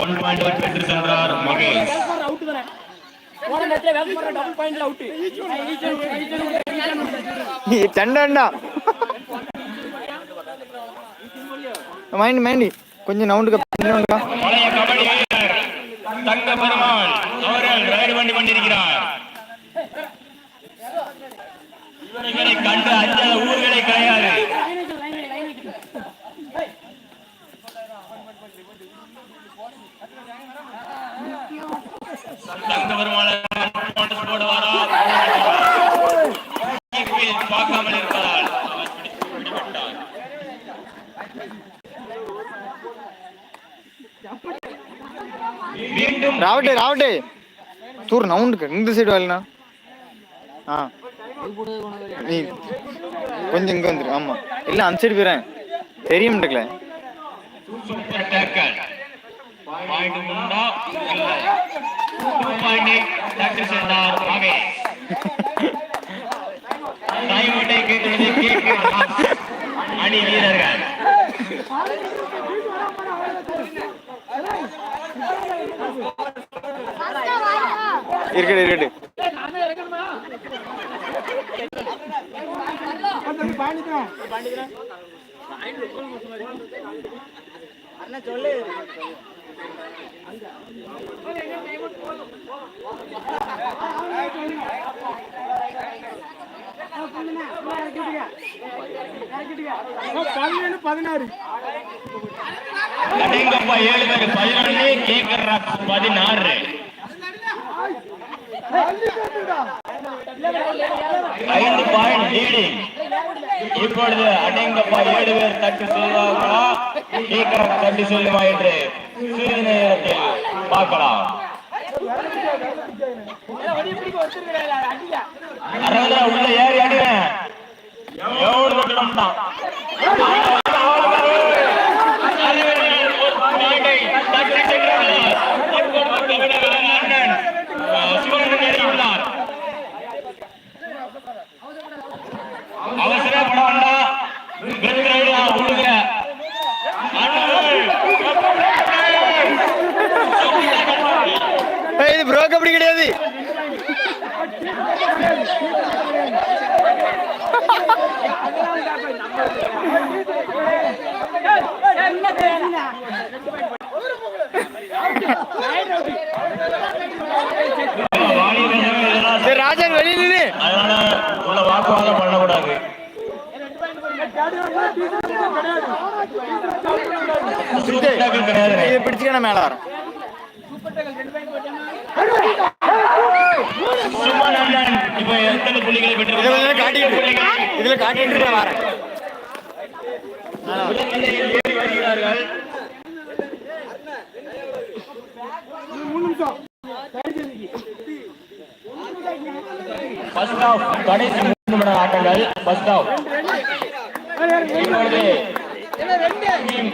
One point out பெற்று சென்றார் கொஞ்சம் துறைகளை கண்டு அஞ்சாத ஊர்களை கிடையாது. சட்டங்க பெருமாள் போட வரோம் பார்க்காமல் ராவட்டே ராவட்டே. தூர் நவுண்டுக்கு இந்த சைடு வரலண்ணா ஆ. கொஞ்சம் இங்கே வந்துரு ஆமாம் இல்லை அந்த சைடு போயிறேன். தெரியும் மாட்டேங்கல அணி வீரர்கள் இருக்கட்டு இருக்கட்டு பதினாறு. ஏழு பேர் பதினொன்னு கேக்குற பதினாறு ஐந்து பாயிண்ட் லீடிங். இப்பொழுது அடேங்கப்பா ஏழு பேர் தட்டு சொல்வார்களா சீக்கிரம் தட்டி சொல்லுமா என்று சிறிது நேரத்தில் பார்க்கலாம் உள்ள ஏறி அடிவேன் எவ்வளவு தான்? அதனால உள்ள வாக்குவாதம் பண்ணக்கூடாது. சூப்பர் டேக்கிள் கிடையாது. இதை பிடிச்சுக்க மேல வரோம் சுமநந்தன் இப்ப எத்தனை புள்ளிகளை இதை கொஞ்சம் நேரம் காட்டிட்டு பெற்றிருக்கிறார் இதுல காட்டிட்டு நான் வரேன் ஏறி வருகிறார்கள் ஃபர்ஸ்ட் ஆஃப் கடைசி மூணு நிமிட ஆட்டங்கள். ஃபர்ஸ்ட் ஆஃப் இப்பொழுது டீம்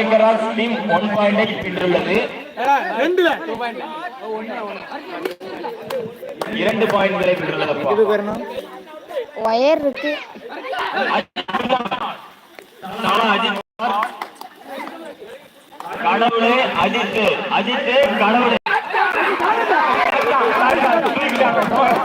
ஏக்கராஸ் டீம் ஒன் பாயிண்டை வென்றுள்ளது. இரண்டு பாயிண்ட்களை வரணும் ஒயர் இருக்கு. கடவுளே கடவுளே. ஓய்,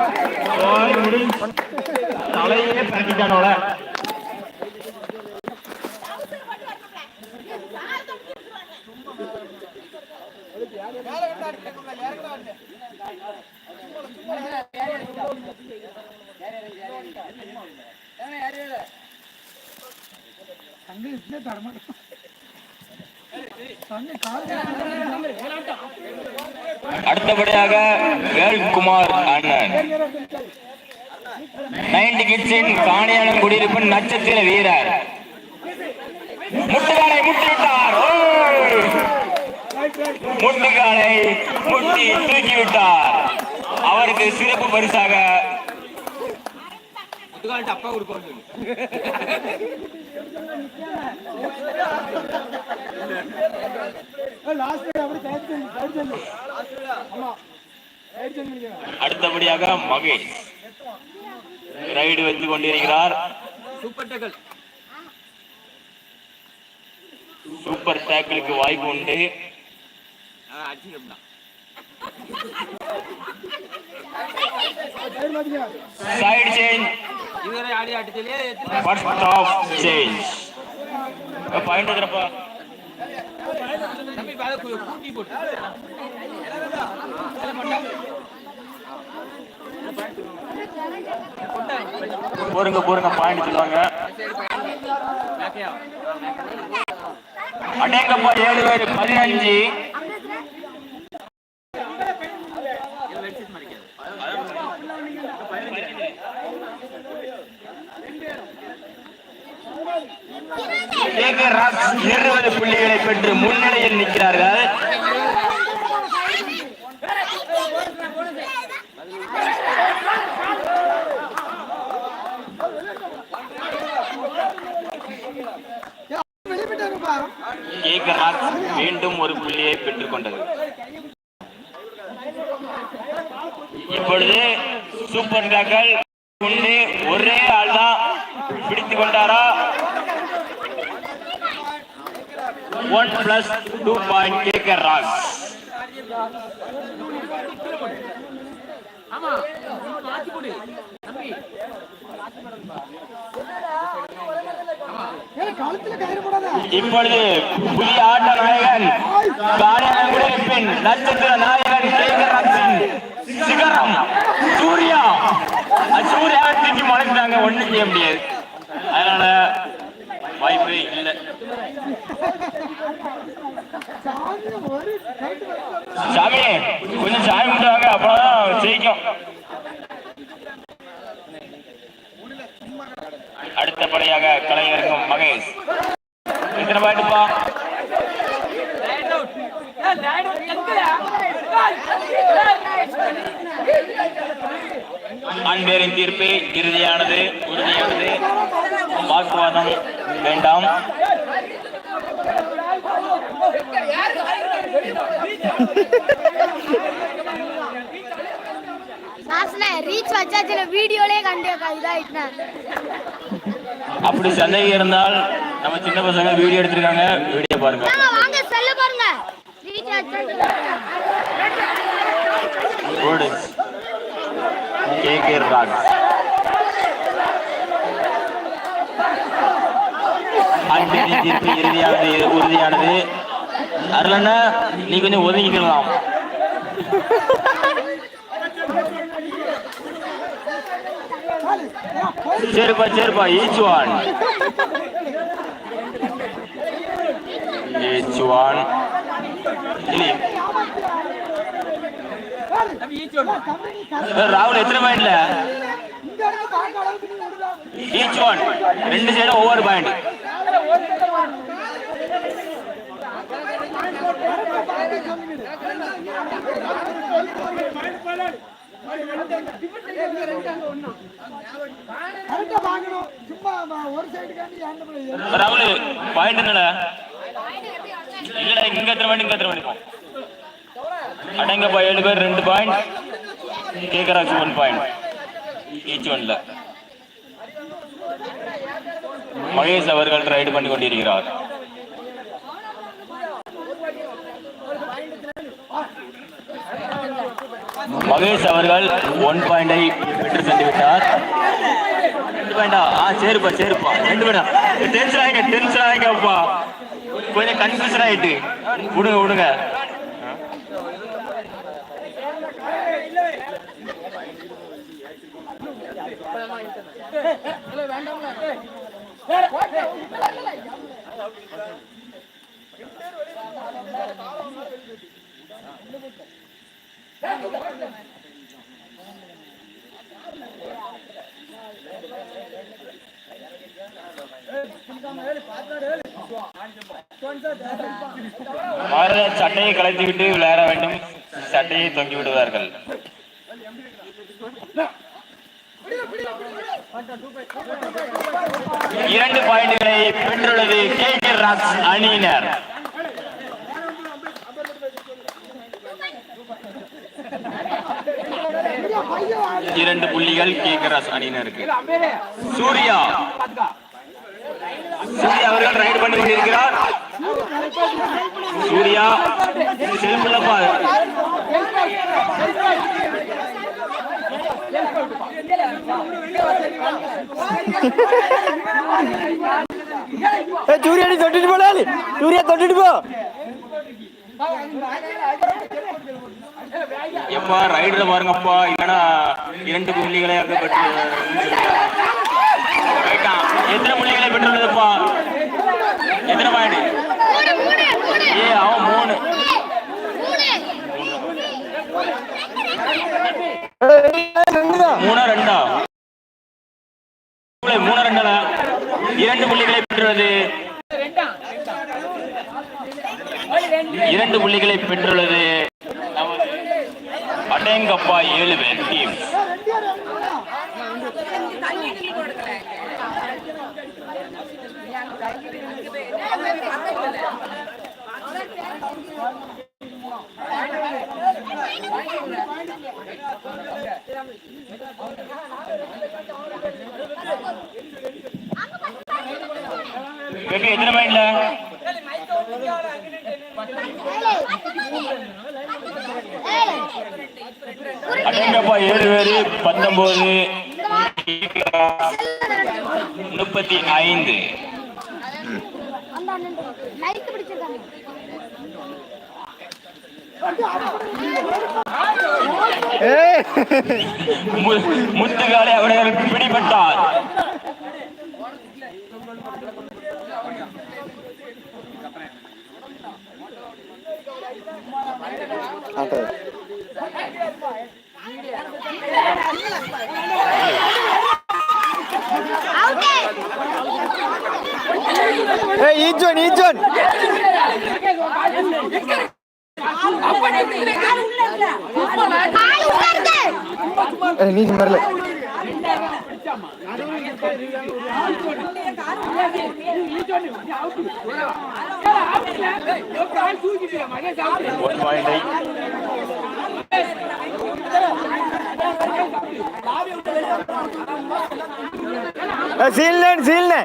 தங்க தலையே தரமாட்டோம் அடுத்தபடியாக வேல்குமார் அண்ணன். நைன்டி கிட்ஸின் காணியாளம் குடியிருப்பு நட்சத்திர வீரர். முட்டுகாலை முட்டிவிட்டார் முட்டுகாலை முட்டி தூக்கி விட்டார் அவருக்கு சிறப்பு பரிசாக அடுத்தபடியாக மகேஷ். ரைடு வந்து கொண்டிருக்கிறார். சூப்பர் டேக்கிளுக்கு வாய்ப்பு உண்டு. Side change first half change point வந்துறப்பா போருங்க போருங்க பாயிண்ட் சொல்லுவாங்க. அடேங்கப்பா ஏழு பேர் பதினஞ்சு. இருபது புள்ளிகளை பெற்று முன்னிலையில் நிற்கிறார்கள். மீண்டும் ஒரு புள்ளியை பெற்றுக் கொண்டது. இப்பொழுது சூப்பர் டாக்கள் ஒரே ஆள் தான் பிடித்துக் கொண்டாரா? ஒன் பிளஸ் டூ பாயிண்ட் கேக்கர் ராக் இப்பொழுது புதிய ஆட்ட நாயகன் காரியங்குடிப்பின் நட்சத்திர நாயகன் சிகரம் சூர்யா. அது சூர்யா தூக்கி மறைஞ்சாங்க ஒண்ணும் செய்ய முடியாது. அதனால வாய்ப்பே இல்லை. சாமி கொஞ்சம் சாமி விட்டாங்க அப்பதான் ஜெயிக்கும். அடுத்த படையாக கலைஞருக்கும் மகேஷ். எத்தனை பாட்டுப்பா அன்பேரின் தீர்ப்பு இறுதியானது உறுதியானது. வாக்குவாதம் வேண்டாம். அப்படி சந்தேகம் இருந்தால் நம்ம சின்ன பசங்க வீடியோ எடுத்திருக்காங்க வீடியோ பாருங்க. வாங்க வாங்க செல்ல தீர்ப்பு இறுதியானது உறுதியானது. அருளண்ணா நீ கொஞ்சம் ஒதுங்கிக்கலாம் சரிப்பா சரிப்பா ஈச் ஒன் ஈச் ஒன் ராகுல் எத்தனை பாயிண்ட்ல ஈச் ஒன் ரெண்டு சைடும் ஒவ்வொரு பாயிண்ட் ராகுல் பாயிண்ட் என்னடா? இல்லடா இங்க எத்தனை பாயிண்ட் இங்க எத்தனை பாயிண்ட் இருக்கும் அடங்கப்பா ஏழு பேர் ரெண்டு பாயிண்ட் கேக்கராஜ் ஒன் பாயிண்ட் ஈச் ஒன்ல மகேஷ் அவர்கள் ரைடு பண்ணி கொண்டிருக்கிறார் மகேஷ் அவர்கள் ஒன் பாயிண்டை பெற்று சென்று விட்டார் ரெண்டு பாயிண்டா ஆ? சரிப்பா சரிப்பா. ரெண்டு பாயிண்டா டென்ஷன் ஆகிங்க டென்ஷன் ஆகிங்கப்பா கொஞ்சம் கன்ஃபியூஷன் ஆயிட்டு. விடுங்க விடுங்க. மாறுத சட்டையை கலைத்துவிட்டு விளையாட வேண்டும். சட்டையை தொங்கி விடுவார்கள். இரண்டு பாயிண்ட்களை பெற்றுள்ளது கே கே ராக்ஸ் அணியினர். இரண்டு புள்ளிகள் கேக்கராஸ் அணியினருக்கு சூர்யா சூர்யா அவர்கள் ரைடு பண்ணி கொண்டிருக்கிறார் சூர்யா செல்ஃபில்லப்பா ஏய் சூர்யா நீ தொட்டுட்டு போடாது சூர்யா தொட்டுட்டு போ எப்பா ரைடுல பாருங்கப்பா இல்லைன்னா இரண்டு புள்ளிகளை அங்க பெற்று எத்தனை புள்ளிகளை பெற்றுள்ளதுப்பா? எத்தனை பாயிண்ட் மூணு மூணு ஏ அவன் மூணு. மூணா ரெண்டா? மூணா ரெண்டா? இரண்டு புள்ளிகளை பெற்றுள்ளது. இரண்டு புள்ளிகளை பெற்றுள்ளது. அடேங்கப்பா ஏழு பேர் டீம். எத்தனை மைண்ட்ல அடேங்கப்பா ஏழு பேரு பத்தொன்பது முப்பத்தி ஐந்து முத்துகாலை அவர்களுக்கு பிடிபட்டார். அவுட்டே ஏய் நீ மரல ஒரு பாயிண்டை சீல்னு சீல்னு.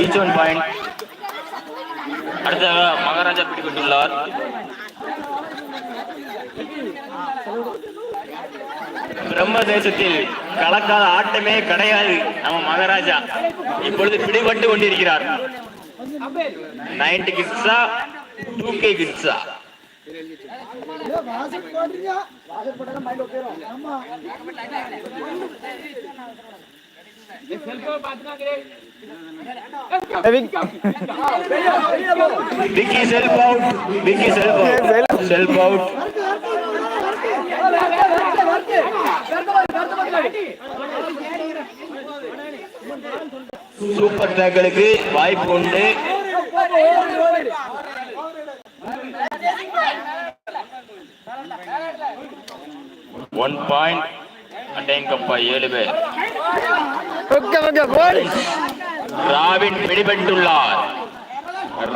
Each one point. அடுத்ததாக மகாராஜா பிடிபட்டுள்ளார். பிரம்ம தேசத்தில் கலக்காத ஆட்டமே கிடையாது நம்ம மகாராஜா. இப்பொழுது பிடிபட்டு கொண்டிருக்கிறார். நைன்டி கிட்ஸா two K கிட்ஸா Vicky self out Vicky self out self out super டேக்களுக்கு வாய்ப்பு உண்டு ஒன் பாயிண்ட் அடேங்கப்பா ஏழு பேர் ராவின் பிடிபட்டுள்ளார்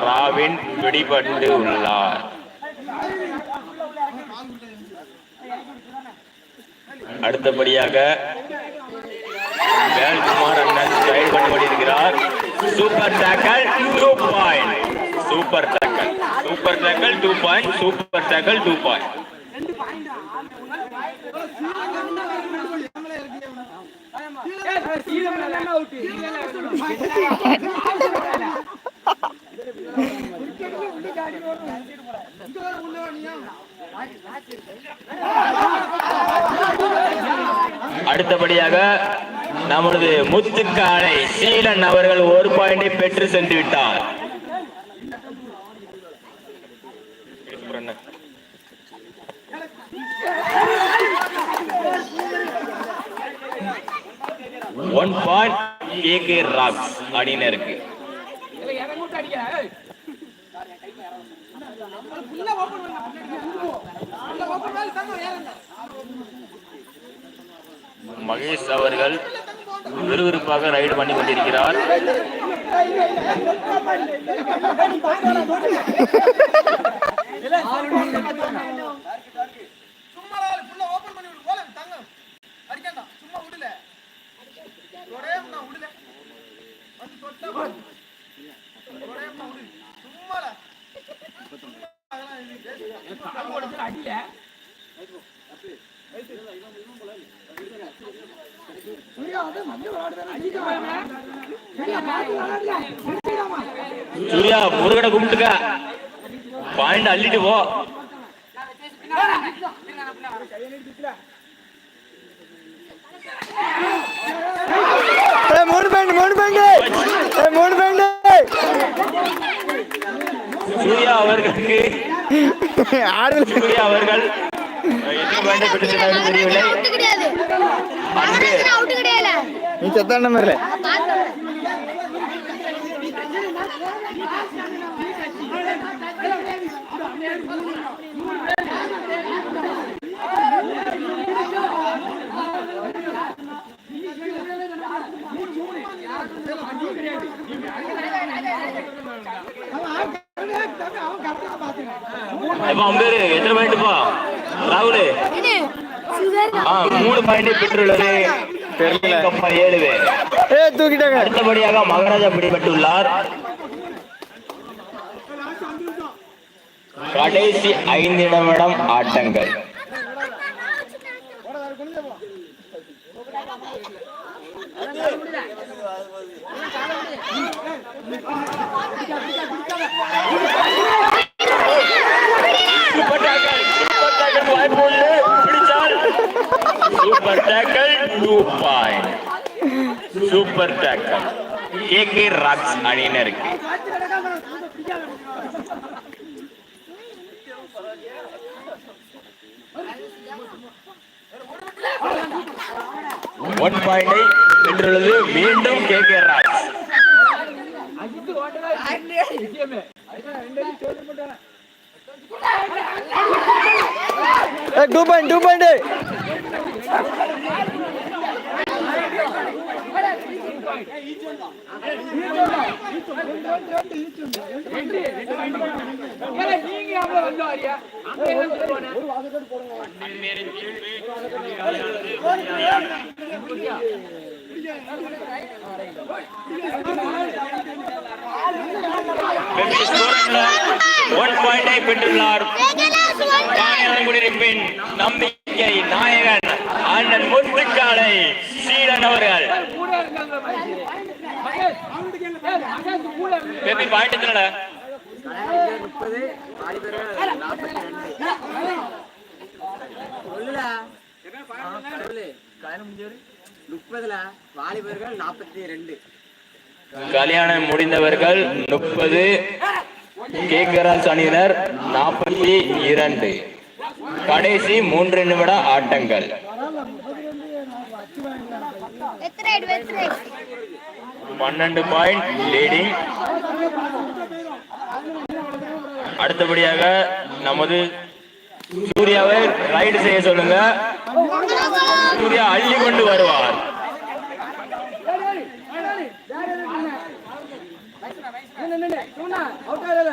ராவின் பிடிபட்டு உள்ளார் அடுத்தபடியாக வேல்குமார் அண்ணன் ட்ரைவ் பண்ணி கொண்டிருக்கிறார் super tackle two point super tackle super tackle two point super tackle two point அடுத்தபடியாக நமது முத்துக்காலை சீலன் அவர்கள் ஒரு பாயிண்டை பெற்று சென்று விட்டார் one point K K rocks அப்படின்னு இருக்கு. மகேஷ் அவர்கள் விறுவிறுப்பாக ரைடு பண்ணி கொண்டிருக்கிறார். இது. சூர்யா முருகனை கும்பிட்டுக்க. பாயிண்ட் அள்ளிட்டு போ. மூணு பாயிண்ட் மூணு பாயிண்ட் ஏய், மூணு சூர்யா அவர்களுக்கு அவர்கள் நீ செத்தாண்ட மாதிரில இப்ப அம்பேரு எத்தனை பாயிண்ட்ப்பா ராகுல். மூணு பாயிண்ட் பெற்றுள்ளது. ஏழு பேர் தூக்கிட்டாங்க. அடுத்தபடியாக மகாராஜா பிடிபட்டுள்ளார். கடைசி ஐந்து நிமிடம் ஆட்டங்கள். சூப்பர் டேக்கல் சூப்பர் டேக்கல் வாய்ப்பு உண்டு பிடிச்சால் சூப்பர் டேக்கல் டூ ஒன் பாயிண்டை வென்றுள்ளது மீண்டும் K K Raj. Two point two point one பாயிண்டை பெற்றுள்ளார் நம்பிக்கை நாயகன் அண்ணன் முத்துக்காலை சீடன் அவர்கள். Baby point. கல்யாணம் முடிந்தவர்கள் முப்பது கேக்கராஜ் அணியினர் நாற்பத்தி இரண்டு. கடைசி மூன்று நிமிட ஆட்டங்கள். பன்னெண்டு பாயிண்ட் லீடிங் அடுத்தபடியாக நமது சூர்யாவை ரைடு செய்ய சொல்லுங்க சூர்யா அள்ளி கொண்டு வருவார் அவுட் ஆகல